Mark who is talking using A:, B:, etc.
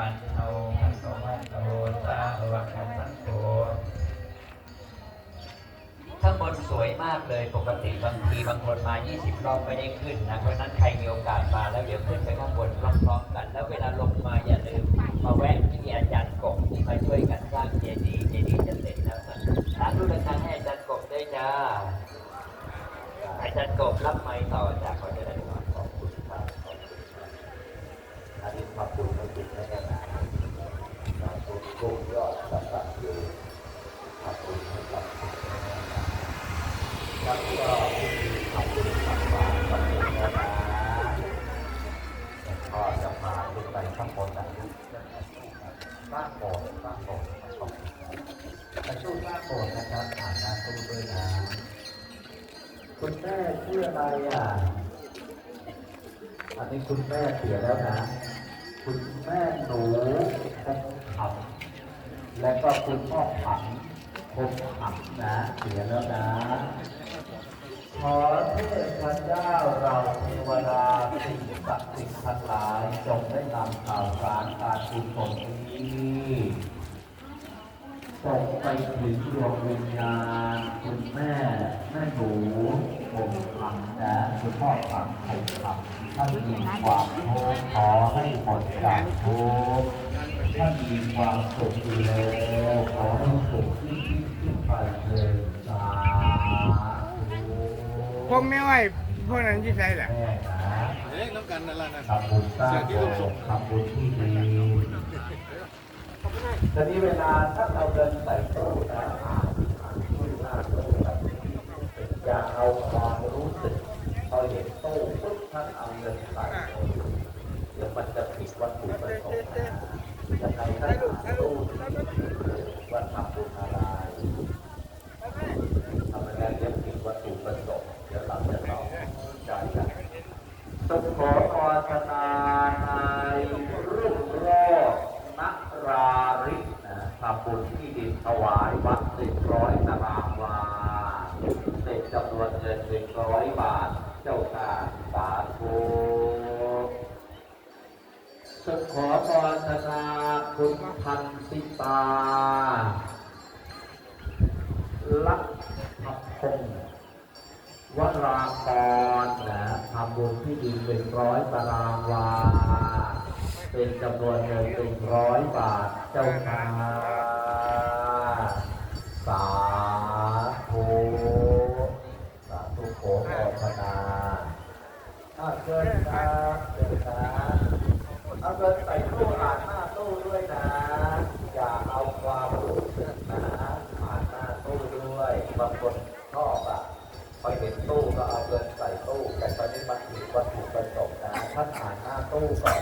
A: ปันโนภะคะวะโตสาวกสังโฆข้างบนสวยมากเลยปกติบางทีบางคนมา 20 รอบไม่ได้ขึ้นนะ เพราะนั้นใครมีโอกาสมาแล้วเดี๋ยวขึ้นไปข้างบนพร้อมๆกัน แล้วเวลาลงมาอย่าลืมมาแวะที่อาจารย์กบที่มาช่วยกันสร้างเจดีย์เจดีย์จะเสร็จแล้วนะสาธุดังๆให้อาจารย์กบด้วยจ้าอาจารย์กบรับไม้ต่อจากขอเจริญพรขอบคุณครับขอบคุณครับอันนี้ขอบคุณขอบคุณนะครับขอบ คุณกุ้งยอดสับสับอยู่ขอบคุณครับครับก็ขอบคุณสับสับขอบคุณนสัก็จะพาขึ้นไปข้างบนนะสร้างโบสถ์สร้างโบสถ์ขอบคุณครับจะสู้สร้างโบสถ์นะครับอ่านหน้าตู้ด้วยนะคุณแม่ชื่ออะไรอะอันนี้คุณแม่เสียแล้วนะ คุณแม่หนูค และก็คุณพ่อผังคงขำนะเสียแล้วนะ ขอเทพเจ้าเราเทวดาสิ่งศักดิ์สิทธิ์ทั้งหลายจงได้นำข่าวสารการกุศลนี้ส่งไปถึงดวงวิญญาณคุณแม่แม่หนูคงคำนะคุณพ่อผังคงคำท่านมีความทุกข์ขอให้หมดจากทุกข์ ถ้ามีความสุขอยู่แล้วขอให้สุขยิ่งยิ่งขึ้นไปเลยสาธุ
B: พวกแม่ไหวพวกนั้นที่ใช่แหละ
A: แม่นะ
C: เอ๊ะน้ำกันนั่นแหละนะ
A: ทำบุญสร้างโบสถ์ทำบุญที่ดีตอนนี้เวลาถ้าเราเดินใส่ตู้นะตู้หน้าตู้แบบอย่าเอาความรู้สึกพอเห็นตู้ปุ๊บท่านเอาเงินใส่เดี๋ยวมันจะผิดวัตถุประสงค์ นะยังไงท่านเอาตู้ว่าทำบุญอะไรทำอะไรเดี๋ยวผิดวัตถุประสงค์เดี๋ยวเราจะต้องจ่ายกันสุขขออรนานายรุ่งโรจนราริกนะทำบุญที่ดินถวายวัดสิบร้อยตารางวาเสร็จจำนวนเงินหนึ่งร้อยบาท เจ้ากาสาธุสุขขออรนา คุณพันธิตาลักขพงศ์วรากรนะทำบุญที่ดินเป็นร้อยตารางวา เป็นจำนวนเงินเป็นร้อยบาทเจ้าค่ะสาธุสาธุโขอพนาถ้าเกินนะเกินนะเอาเงินใส่ตู้อ่านหน้าตู้ด้วยนะ อย่าเอาความรู้สึกนะอ่านหน้าตู้ด้วยบางคนชอบอะ พอเห็นตู้ก็เอาเงินใส่ตู้ แต่ ต